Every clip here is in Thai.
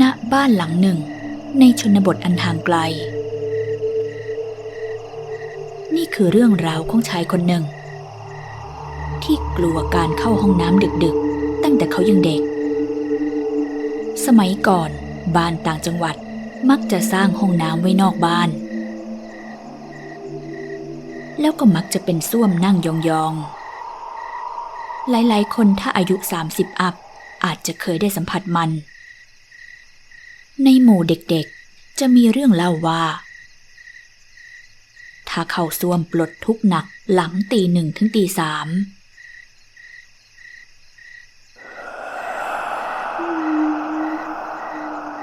ณบ้านหลังหนึ่ง ในชนบทอันห่างไกล นี่คือเรื่องราวของชายคนหนึ่ง ที่กลัวการเข้าห้องน้ำดึกๆ ตั้งแต่เขายังเด็ก สมัยก่อนบ้านต่างจังหวัดมักจะสร้างห้องน้ำไว้นอกบ้าน แล้วก็มักจะเป็นส้วมนั่งยองๆ หลายๆ คนถ้าอายุ 30 อัพอาจจะเคยได้สัมผัสมัน ในหมู่เด็กๆ จะมีเรื่องเล่าว่า ถ้าเข้าส้วมปลดทุกหนักหลังตีหนึ่งถึงตีสาม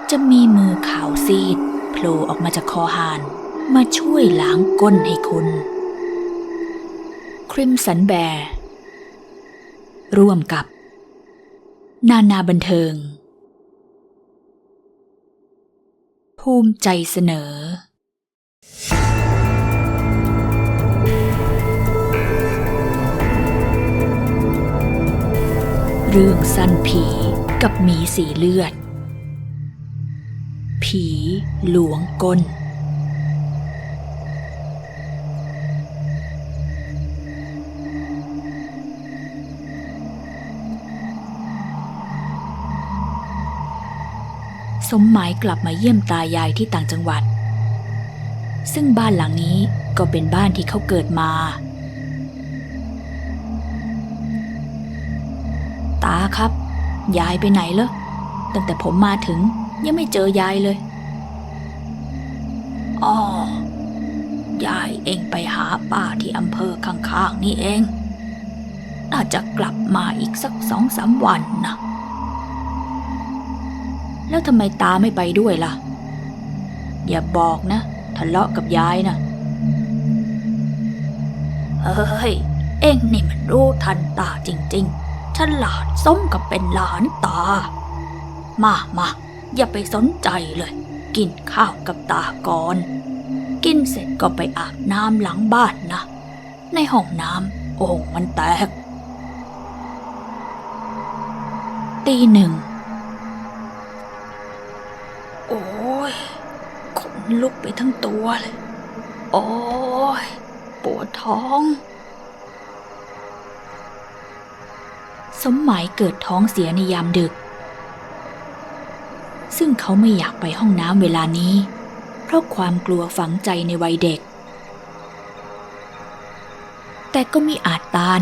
จะมีมือขาวซีดโผล่ออกมาจากคอหานมาช่วยล้างก้นให้คุณ คริมสันแบร์ ร่วมกับ นานาบันเทิง ภูมิใจเสนอ เรื่องสั้นผีกับหมีสีเลือด ผีหลวงกน สมหมายกลับมาเยี่ยมตายายที่ต่างจังหวัด ซึ่งบ้านหลังนี้ก็เป็นบ้านที่เขาเกิดมา ตาครับ ยายไปไหนเหรอตั้งแต่ผมมาถึงยังไม่เจอยายเลยอ๋อยายเองไปหาป้าที่อำเภอข้างๆนี่เอง น่าจะกลับมาอีกสักสองสามวันนะ แล้วทำไมตาไม่ไปด้วยล่ะ อย่าบอกนะทะเลาะกับยายนะเฮ้ย เอ็งนี่มันรู้ทันตาจริงๆฉลาดสมกับเป็นหลานตา มามาอย่าไปสนใจเลย กินข้าวกับตาก่อน กินเสร็จก็ไปอาบน้ำหลังบ้านนะ ในห้องน้ำโอ่งมันแตกตีหนึ่ง ลุกไปทั้งตัวเลย โอ้ยปวดท้อง สมหมายเกิดท้องเสียในยามดึก ซึ่งเขาไม่อยากไปห้องน้ำเวลานี้ เพราะความกลัวฝังใจในวัยเด็ก แต่ก็มีอาจตาน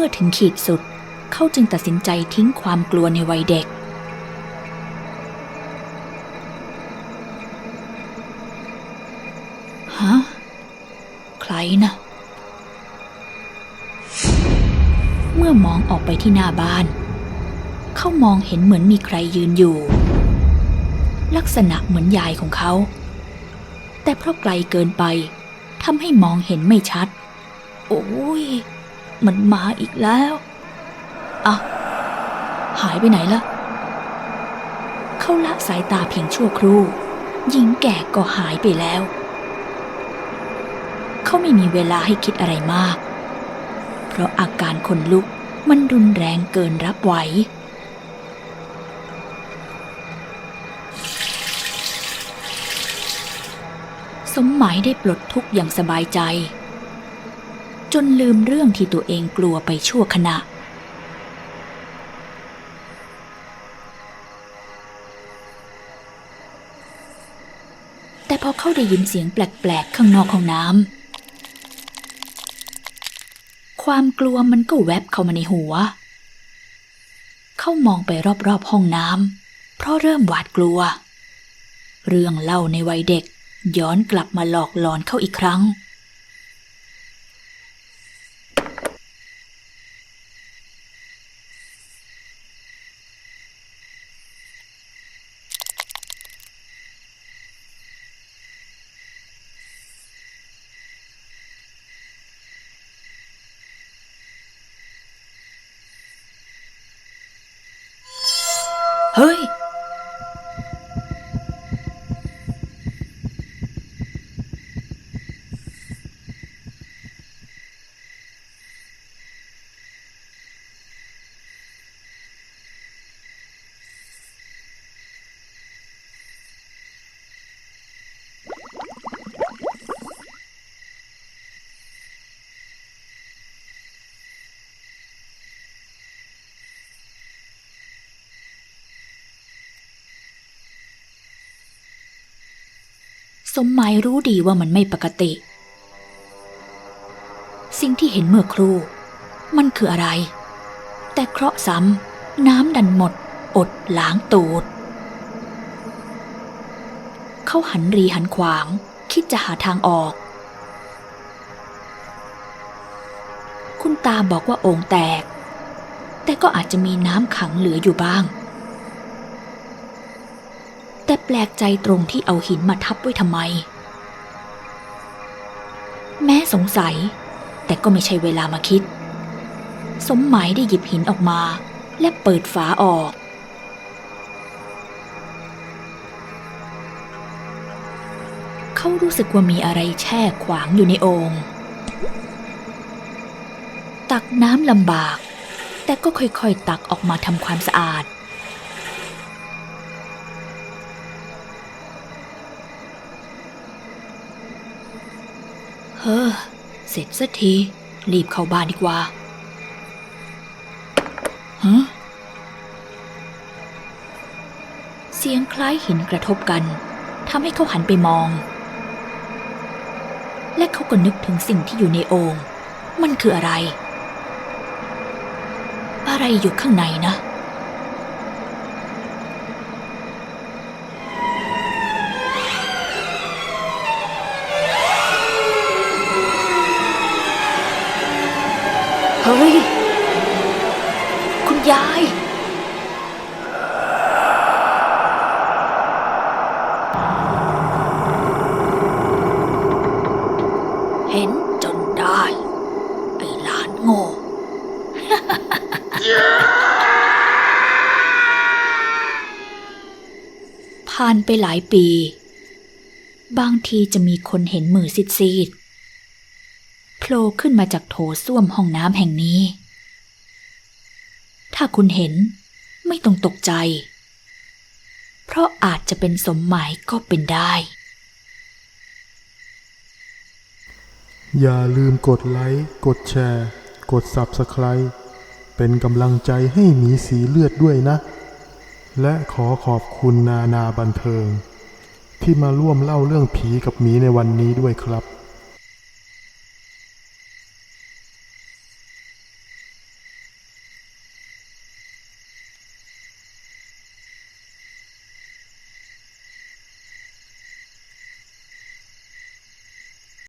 มื่อถึงขีดสุด เขาจึงตัดสินใจทิ้งความกลัวในวัยเด็ก ฮะ ใครนะ เมื่อมองออกไปที่หน้าบ้าน เขามองเห็นเหมือนมีใครยืนอยู่ ลักษณะเหมือนยายของเขา แต่เพราะไกลเกินไปทำให้มองเห็นไม่ชัด โอ้ย มันมาอีกแล้วอะหายไปไหนละเขาละสายตาเพียงชั่วครู่หญิงแก่ก็หายไปแล้ว เขาไม่มีเวลาให้คิดอะไรมาก เพราะอาการขนลุกมันรุนแรงเกินรับไหวสมหมายได้ปลดทุกข์อย่างสบายใจ จนลืมเรื่องที่ตัวเองกลัวไปชั่วขณะ แต่พอเข้าได้ยินเสียงแปลกๆ ข้างนอกห้องน้ำ ความกลัวมันก็แวบเข้ามาในหัว เขามองไปรอบๆห้องน้ำ เพราะเริ่มหวาดกลัว เรื่องเล่าในวัยเด็กย้อนกลับมาหลอกหลอนเขาอีกครั้ง เฮ้ย สมหมายรู้ดีว่ามันไม่ปกติ สิ่งที่เห็นเมื่อครู่ มันคืออะไร แต่เคราะห์ซ้ำน้ำดันหมด อดล้างตูด เขาหันรีหันขวาง คิดจะหาทางออก คุณตาบอกว่าโอ่งแตก แต่ก็อาจจะมีน้ำขังเหลืออยู่บ้าง แปลกใจตรงที่เอาหินมาทับไว้ทำไม แม้สงสัย แต่ก็ไม่ใช่เวลามาคิด สมหมายได้หยิบหินออกมา และเปิดฝาออก เขารู้สึกว่ามีอะไรแช่ขวางอยู่ในโอง่งตักน้ำลำบาก แต่ก็ค่อยๆ ตักออกมาทำความสะอาด ฮ้อ เสร็จสักที รีบเข้าบ้านดีกว่าฮะเสียงคล้ายหินกระทบกันทำให้เขาหันไปมอง และเขาก็นึกถึงสิ่งที่อยู่ในโอง่งมันคืออะไร อะไรอยู่ข้างในนะ ฮ้ย คุณยาย เห็นจนได้ ไอ้หลานโง่ ผ่านไปหลายปี บางทีจะมีคนเห็นมือซีดๆ โผล่ขึ้นมาจากโถส้วมห้องน้ำแห่งนี้ ถ้าคุณเห็นไม่ต้องตกใจ เพราะอาจจะเป็นสมหมายก็เป็นได้ อย่าลืมกดไลค์ กดแชร์ กด Subscribe เป็นกำลังใจให้หมีสีเลือดด้วยนะ และขอขอบคุณนานาบันเทิง ที่มาร่วมเล่าเรื่องผีกับหมีในวันนี้ด้วยครับ